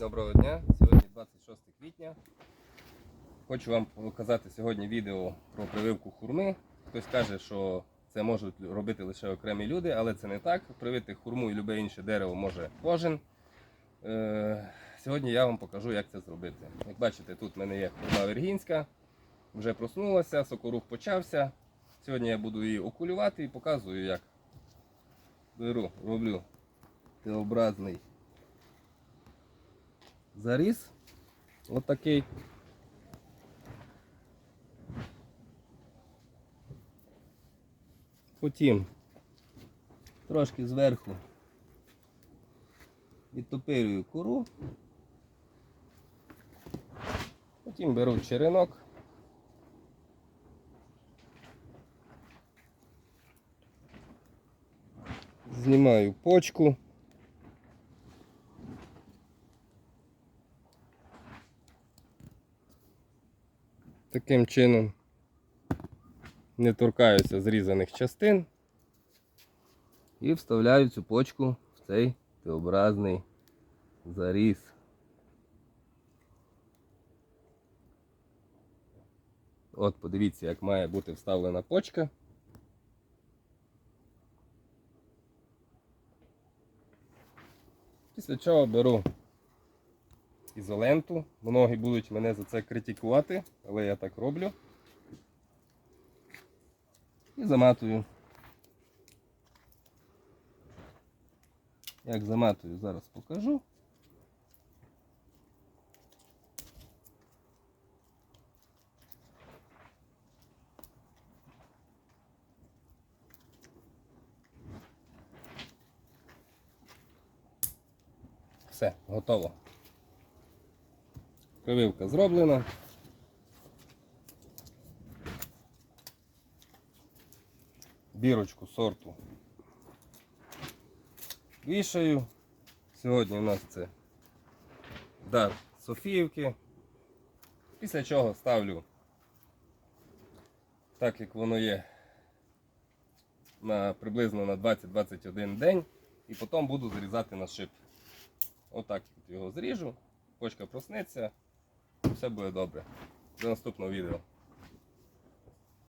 Доброго дня! Сьогодні 26 квітня. Хочу вам показати сьогодні відео про прививку хурми. Хтось каже, що це можуть робити лише окремі люди, але це не так. Привити хурму і любе інше дерево може кожен. Е, Сьогодні я вам покажу, як це зробити. Як бачите, тут в мене є хурма вергінська, вже проснулася, сокорух почався. Сьогодні я буду її окулювати і показую, як беру, роблю Т-образний заріз. Ось такий. Потім трошки зверху відтопирюю кору. Потім беру черенок. Знімаю почку. Таким чином не торкаюся зрізаних частин і вставляю цю почку в цей Т-образний заріз. От подивіться, як має бути вставлена почка. Після чого беру ізоленту. Многі будуть мене за це критикувати, але я так роблю. І заматую. Як заматую, зараз покажу. Все, готово. Прививка зроблена. Бірочку сорту вішаю. Сьогодні у нас це дар Софіївки. Після чого ставлю так, як воно є, на приблизно на 20-21 день. І потім буду зрізати на шип. Отак от його зріжу, почка проснеться, все буде добре. До наступного відео.